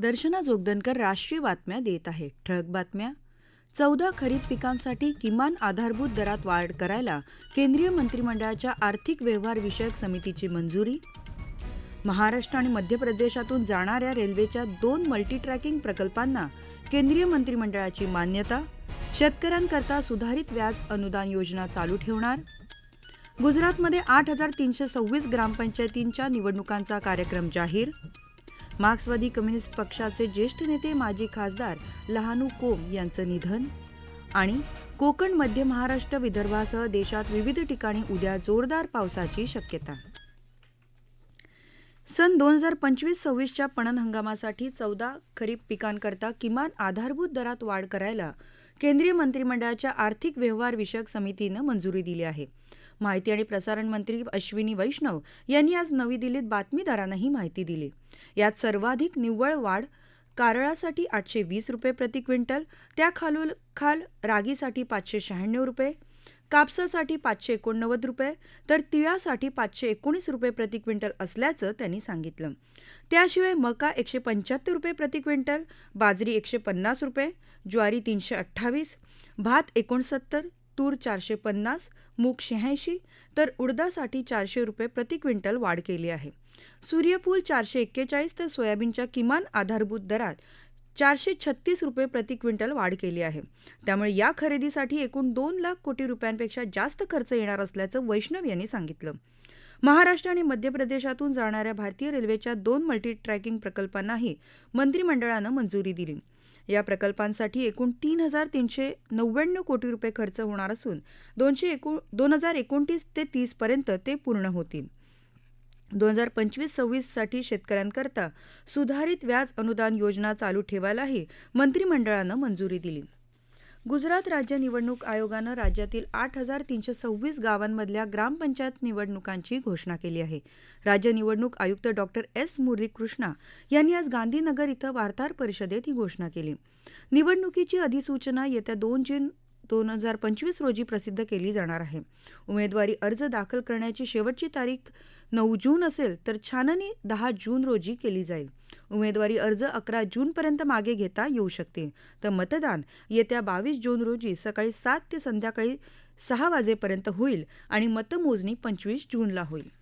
दर्शना जोगदनकर राष्ट्रीय बातम्या देत आहे ठळक बातम्या. चौदा खरीप पिकांसाठी किमान आधारभूत दरात वाढ करायला केंद्रीय मंत्रिमंडळाच्या आर्थिक व्यवहार विषयक समितीची मंजुरी. महाराष्ट्र आणि मध्य प्रदेशातून जाणाऱ्या रेल्वेच्या दोन मल्टीट्रॅकिंग प्रकल्पांना केंद्रीय मंत्रिमंडळाची मान्यता. शेतकऱ्यांकरता सुधारित व्याज अनुदान योजना चालू ठेवणार. गुजरातमध्ये आठ हजार तीनशे सव्वीस ग्रामपंचायतींच्या निवडणुकांचा कार्यक्रम जाहीर. मार्क्सवादी कम्युनिस्ट पक्षाचे ज्येष्ठ नेते माजी खासदार लहानू कोम यांचं निधन आणि कोकण मध्य महाराष्ट्र विदर्भासह देशात विविध ठिकाणी उद्या जोरदार पावसाची शक्यता. सन दोन हजार पंचवीस सव्वीसच्या पणन हंगामासाठी चौदा खरीप पिकांकरता किमान आधारभूत दरात वाढ करायला केंद्रीय मंत्रिमंडळाच्या आर्थिक व्यवहार विषयक समितीनं मंजुरी दिली आहे. माहिती आणि प्रसारण मंत्री अश्विनी वैष्णव यांनी आज नवी दिल्लीत बातमीदारांना ही माहिती दिली. यात सर्वाधिक निव्वळ वाढ कारळासाठी आठशे वीस रुपये प्रति क्विंटल त्याखालोल खाल रागीसाठी पाचशे शहाण्णव रुपये कापसासाठी पाचशे एकोणनव्वद रुपये तर तिळासाठी पाचशे एकोणीस रुपये प्रति क्विंटल असल्याचं त्यांनी सांगितलं. त्याशिवाय मका एकशे पंच्याहत्तर रुपये प्रति क्विंटल बाजरी एकशे पन्नास रुपये ज्वारी तीनशे अठ्ठावीस भात एकोणसत्तर तूर चारशे पन्नास मूग शहाऐंशी तर उडदासाठी चारशे रुपये प्रति क्विंटल वाढ केली आहे. सूर्यफूल चारशे एक्केचाळीस तर सोयाबीनच्या किमान आधारभूत दरात चारशे छत्तीस रुपये प्रति क्विंटल वाढ केली आहे. त्यामुळे या खरेदीसाठी एकूण दोन लाख कोटी रुपयांपेक्षा जास्त खर्च येणार असल्याचं वैष्णव यांनी सांगितलं. महाराष्ट्र आणि मध्य प्रदेशातून जाणाऱ्या भारतीय रेल्वेच्या दोन मल्टी ट्रॅकिंग प्रकल्पांनाही मंत्रिमंडळानं मंजुरी दिली. या प्रकल्पांसाठी एकूण तीन हजार तीनशे नव्याण्णव कोटी रुपये खर्च होणार असून दोनशे एकू दोन हजार एकोणतीस ते तीसपर्यंत ते पूर्ण होतील. दोन हजार पंचवीस सव्वीससाठी शेतकऱ्यांकरता सुधारित व्याज अनुदान योजना चालू ठेवायलाही मंत्रिमंडळानं मंजुरी दिली. गुजरात राज्य निवडणूक आयोगानं राज्यातील आठ हजार तीनशे सव्वीस गावांमधल्या ग्रामपंचायत निवडणुकांची घोषणा केली आहे. राज्य निवडणूक आयुक्त डॉक्टर एस. मुरलीकृष्णा यांनी आज गांधीनगर इथं वार्ताहर परिषदेत ही घोषणा केली. निवडणुकीची अधिसूचना येत्या दोन जून दोन हजार पंचवीस रोजी प्रसिद्ध केली जाणार आहे. उमेदवारी अर्ज दाखल करण्याची शेवटची तारीख नऊ जून असेल तर छाननी दहा जून रोजी केली जाईल. उमेदवारी अर्ज अकरा जूनपर्यंत मागे घेता येऊ शकते. तर मतदान येत्या बावीस जून रोजी सकाळी सात ते संध्याकाळी सहा वाजेपर्यंत होईल आणि मतमोजणी पंचवीस जूनला होईल.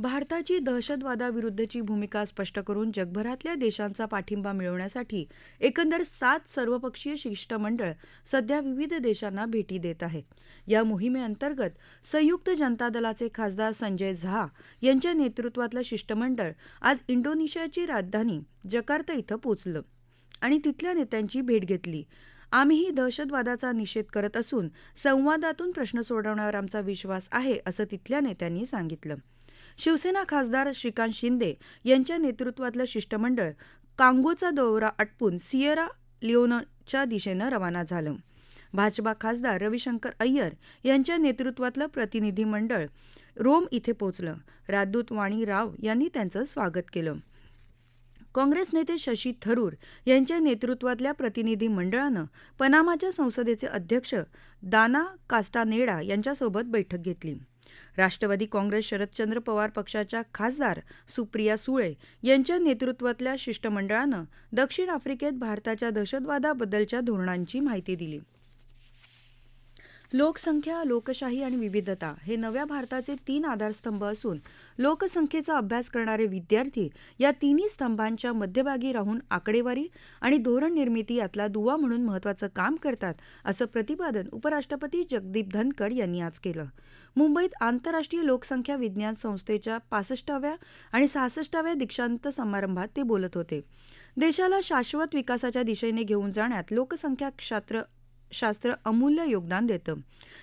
भारताची दहशतवादाविरुद्धची भूमिका स्पष्ट करून जगभरातल्या देशांचा पाठिंबा मिळवण्यासाठी एकंदर सात सर्वपक्षीय शिष्टमंडळ सध्या विविध देशांना भेटी देत आहेत. या मोहिमेअंतर्गत संयुक्त जनता दलाचे खासदार संजय झा यांच्या नेतृत्वातलं शिष्टमंडळ आज इंडोनेशियाची राजधानी जकार्ता इथं पोचलं आणि तिथल्या नेत्यांची भेट घेतली. आम्हीही दहशतवादाचा निषेध करत असून संवादातून प्रश्न सोडवण्यावर आमचा विश्वास आहे असं तिथल्या नेत्यांनी सांगितलं. शिवसेना खासदार श्रीकांत शिंदे यांच्या नेतृत्वातलं शिष्टमंडळ कांगोचा दौरा आटपून सियरा लिओनच्या दिशेनं रवाना झालं. भाजपा खासदार रविशंकर अय्यर यांच्या नेतृत्वातलं प्रतिनिधी मंडळ रोम इथे पोचलं राजदूत वाणी राव यांनी त्यांचं स्वागत केलं. काँग्रेस नेते शशी थरूर यांच्या नेतृत्वातल्या प्रतिनिधी मंडळानं पनामाच्या संसदेचे अध्यक्ष दाना कास्टानेडा यांच्यासोबत बैठक घेतली. राष्ट्रवादी काँग्रेस शरदचंद्र पवार पक्षाच्या खासदार सुप्रिया सुळे यांच्या नेतृत्वातल्या शिष्टमंडळानं दक्षिण आफ्रिकेत भारताच्या दहशतवादाबद्दलच्या धोरणांची माहिती दिली. लोकसंख्या लोकशाही आणि विविधता हे नव्या भारताचे तीन आधारस्तंभ असून लोकसंख्येचा अभ्यास करणारे विद्यार्थी या तिन्ही स्तंभांच्या मध्यभागी राहून आकडेवारी आणि धोरण निर्मिती यातला दुवा म्हणून महत्वाचं काम करतात असं प्रतिपादन उपराष्ट्रपती जगदीप धनखड यांनी आज केलं. मुंबईत आंतरराष्ट्रीय लोकसंख्या विज्ञान संस्थेच्या पासष्टाव्या आणि सहासष्टाव्या दीक्षांत समारंभात ते बोलत होते. देशाला शाश्वत विकासाच्या दिशेने घेऊन जाण्यात लोकसंख्या शास्त्र शास्त्र अमूल्य योगदान देतं.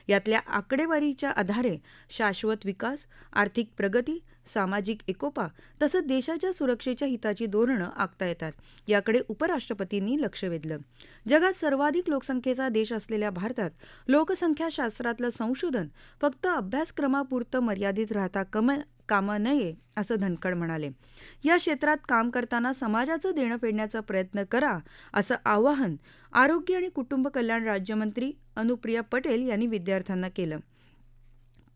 यातल्या आकडेवारीच्या आधारे शाश्वत विकास आर्थिक प्रगती सामाजिक एकोपा तसंच देशाच्या सुरक्षेच्या हिताची धोरणं आखता येतात. याकडे उपराष्ट्रपतींनी लक्ष वेधलं. जगात सर्वाधिक लोकसंख्येचा देश असलेल्या भारतात लोकसंख्याशास्त्रातलं संशोधन फक्त अभ्यासक्रमापुरतं मर्यादित राहता कम कामा नये असं धनखड म्हणाले. या क्षेत्रात काम करताना समाजाचं देणं फेडण्याचा प्रयत्न करा असं आवाहन आरोग्य आणि कुटुंब कल्याण राज्यमंत्री अनुप्रिया पटेल यांनी विद्यार्थ्यांना केलं.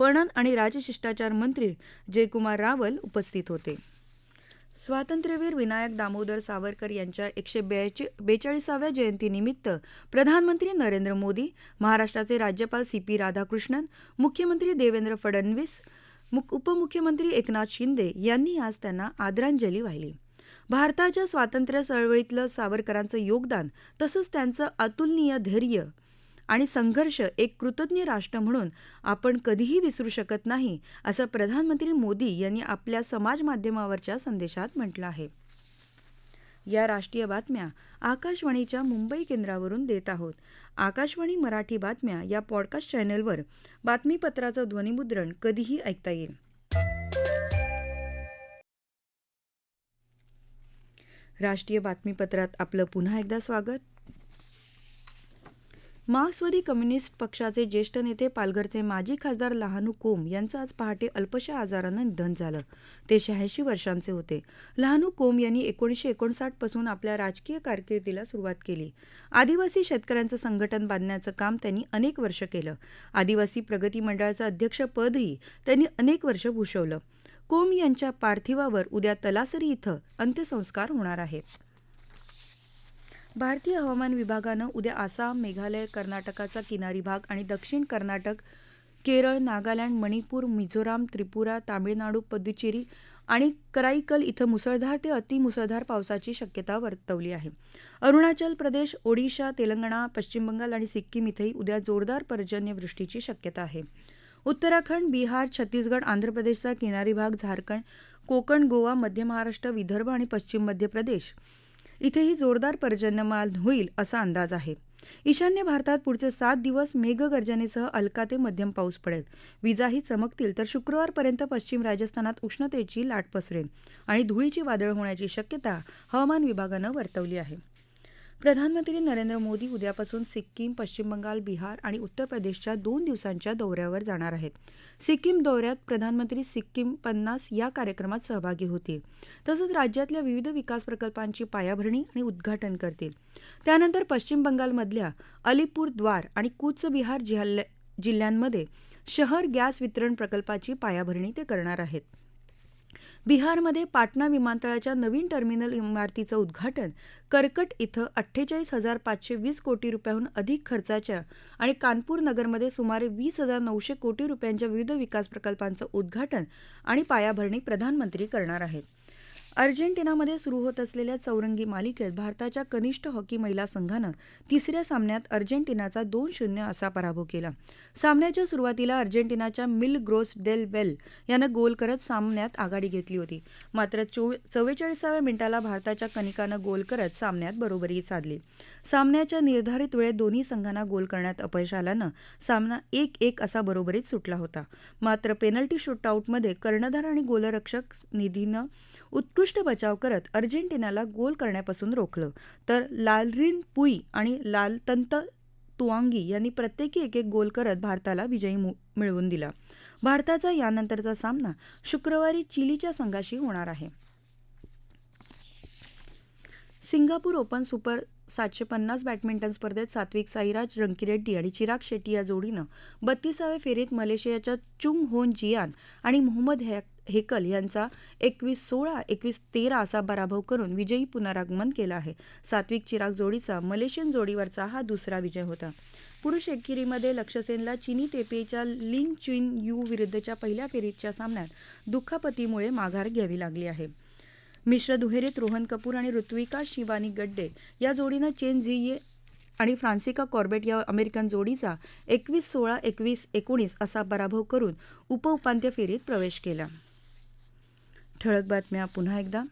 पणन आणि राजशिष्टाचार मंत्री जयकुमार रावल उपस्थित होते. स्वातंत्र्यवीर विनायक दामोदर सावरकर यांच्या एकशे बेचाळीस बेचाळीसाव्या जयंतीनिमित्त प्रधानमंत्री नरेंद्र मोदी महाराष्ट्राचे राज्यपाल सी पी राधाकृष्णन मुख्यमंत्री देवेंद्र फडणवीस उपमुख्यमंत्री एकनाथ शिंदे यांनी आज त्यांना आदरांजली वाहिली. भारताच्या स्वातंत्र्य चळवळीतलं सावरकरांचं योगदान तसंच त्यांचं अतुलनीय धैर्य आणि संघर्ष एक कृतज्ञ राष्ट्र म्हणून आपण कधीही विसरू शकत नाही असं प्रधानमंत्री मोदी यांनी आपल्या समाज माध्यमावरच्या संदेशात म्हटलं आहे. या राष्ट्रीय बातम्या आकाशवाणीच्या मुंबई केंद्रावरून देत आहोत. आकाशवाणी मराठी बातम्या या पॉडकास्ट चॅनलवर बातमीपत्राचं ध्वनिमुद्रण कधीही ऐकता येईल. राष्ट्रीय बातमीपत्रात आपलं पुन्हा एकदा स्वागत. मार्क्सवादी कम्युनिस्ट पक्षाचे ज्येष्ठ नेते पालघरचे माजी खासदार लहानू कोम यांचं आज पहाटे अल्पशा आजारानं निधन झालं. ते शहाऐंशी वर्षांचे होते. लहानू कोम यांनी एकोणीसशे एकोणसाठपासून आपल्या राजकीय कारकिर्दीला सुरुवात केली. आदिवासी शेतकऱ्यांचं संघटन बांधण्याचं काम त्यांनी अनेक वर्ष केलं. आदिवासी प्रगती मंडळाचं अध्यक्षपदही त्यांनी अनेक वर्ष भूषवलं. कोम यांच्या पार्थिवावर उद्या तलासरी इथं अंत्यसंस्कार होणार आहेत. भारतीय हवामान विभागानं उद्या आसाम मेघालय कर्नाटकाचा किनारी भाग आणि दक्षिण कर्नाटक केरळ नागालँड मणिपूर मिझोराम त्रिपुरा तामिळनाडू पुदुचेरी आणि कराईकल इथं मुसळधार ते अतिमुसळधार पावसाची शक्यता वर्तवली आहे. अरुणाचल प्रदेश ओडिशा तेलंगणा पश्चिम बंगाल आणि सिक्कीम इथंही उद्या जोरदार पर्जन्यवृष्टीची शक्यता आहे. उत्तराखंड बिहार छत्तीसगड आंध्र प्रदेशचा किनारी भाग झारखंड कोकण गोवा मध्य महाराष्ट्र विदर्भ आणि पश्चिम मध्य प्रदेश इथेही जोरदार पर्जन्यमान होईल असा अंदाज आहे. ईशान्य भारतात पुढचे सात दिवस मेघगर्जनेसह हलका ते मध्यम पाऊस पडेल. विजाही चमकतील तर शुक्रवारपर्यंत पश्चिम राजस्थानात उष्णतेची लाट पसरेल आणि धुळीची वादळ होण्याची शक्यता हवामान विभागानं वर्तवली आहे. प्रधानमंत्री नरेंद्र मोदी उद्यापासून सिक्कीम पश्चिम बंगाल बिहार आणि उत्तर प्रदेशच्या दोन दिवसांच्या दौऱ्यावर जाणार आहेत. सिक्कीम दौऱ्यात प्रधानमंत्री सिक्कीम पन्नास या कार्यक्रमात सहभागी होतील. तसंच राज्यातल्या विविध विकास प्रकल्पांची पायाभरणी आणि उद्घाटन करतील. त्यानंतर पश्चिम बंगालमधल्या अलिपूरद्वार आणि कूचबिहार जिल्ह्यांमध्ये शहर गॅस वितरण प्रकल्पाची पायाभरणी ते करणार आहेत. बिहारमध्ये पाटणा विमानतळाच्या नवीन टर्मिनल इमारतीचं उद्घाटन करकट इथं अठ्ठेचाळीस हजार पाचशे वीस कोटी रुपयाहून अधिक खर्चाच्या आणि कानपूर नगरमध्ये सुमारे वीस हजार नऊशे कोटी रुपयांच्या विविध विकास प्रकल्पांचं उद्घाटन आणि पायाभरणी प्रधानमंत्री करणार आहेत. अर्जेंटिनामध्ये सुरू होत असलेल्या चौरंगी मालिकेत भारताच्या कनिष्ठ हॉकी महिला संघानं तिसऱ्या सामन्यात अर्जेंटिनाचा दोन शून्य असा पराभव केला. सामन्याच्या सुरुवातीला अर्जेंटिनाच्या मिल ग्रोस डेल वेल यानं गोल करत सामन्यात आघाडी घेतली होती. मात्र चो चव्वेचाळीसाव्या मिनिटाला भारताच्या कनिकानं गोल करत सामन्यात बरोबरी साधली. सामन्याच्या निर्धारित वेळेत दोन्ही संघांना गोल करण्यात अपयश आल्यानं सामना एक एक असा बरोबरीत सुटला होता. मात्र पेनल्टी शूटआउटमध्ये कर्णधार आणि गोलरक्षक निधीनं उत्कृष्ट बचाव करत अर्जेंटिनाला गोल करण्यापासून रोखलं. तर लालरिन पुई आणि लालतंत तुआंगी यांनी प्रत्येकी एक एक गोल करत भारताला विजयी मिळवून दिला. भारताचा यानंतरचा सामना शुक्रवारी चिलीच्या संघाशी होणार आहे. सिंगापूर ओपन सुपर सातशे पन्नास बॅडमिंटन स्पर्धेत सात्विक साईराज रंकीरेड्डी आणि चिराग शेट्टी या जोडीनं बत्तीसाव्या फेरीत मलेशियाच्या चुंग होन जियान आणि मोहम्मद हेकल यांचा एकवीस सोळा एकवीस तेरा असा पराभव करून विजयी पुनरागमन केलं आहे. सात्विक चिराग जोडीचा मलेशियन जोडीवरचा हा दुसरा विजय होता. पुरुष एकेरीमध्ये लक्षसेनला चिनी तेपेच्या लिन चिन यू विरुद्धच्या पहिल्या फेरीच्या सामन्यात दुखापतीमुळे माघार घ्यावी लागली आहे. मिश्र दुहेरीत रोहन कपूर आणि ऋत्विका शिवानी गड्डे या जोडीनं चेन झिये आणि फ्रान्सिका कॉर्बेट या अमेरिकन जोडीचा एकवीस सोळा एकवीस एकोणीस असा पराभव करून उपउपांत्य फेरीत प्रवेश केला. ठळक बातम्या पुन्हा एकदा.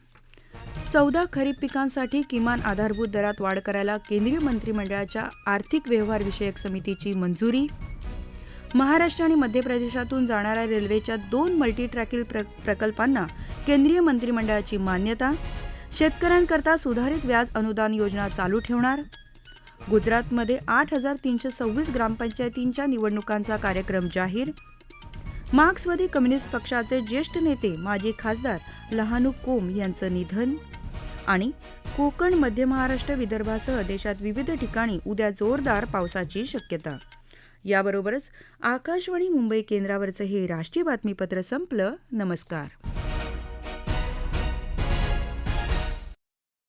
चौदा खरीप पिकांसाठी किमान आधारभूत दरात वाढ करायला केंद्रीय मंत्रिमंडळाच्या आर्थिक व्यवहार विषयक समितीची मंजुरी. महाराष्ट्र आणि मध्य प्रदेशातून जाणाऱ्या रेल्वेच्या दोन मल्टीट्रॅकिल प्र प्रकल्पांना केंद्रीय मंत्रिमंडळाची मान्यता. शेतकऱ्यांकरता सुधारित व्याज अनुदान योजना चालू ठेवणार. गुजरातमध्ये आठ हजार तीनशे सव्वीस ग्रामपंचायतींच्या निवडणुकांचा कार्यक्रम जाहीर. मार्क्सवादी कम्युनिस्ट पक्षाचे ज्येष्ठ नेते माजी खासदार लहानू कोम यांचं निधन आणि कोकण मध्य महाराष्ट्र विदर्भासह देशात विविध ठिकाणी उद्या जोरदार पावसाची शक्यता. याबरोबरच आकाशवाणी मुंबई केंद्रावरचं हे राष्ट्रीय बातमीपत्र संपलं. नमस्कार.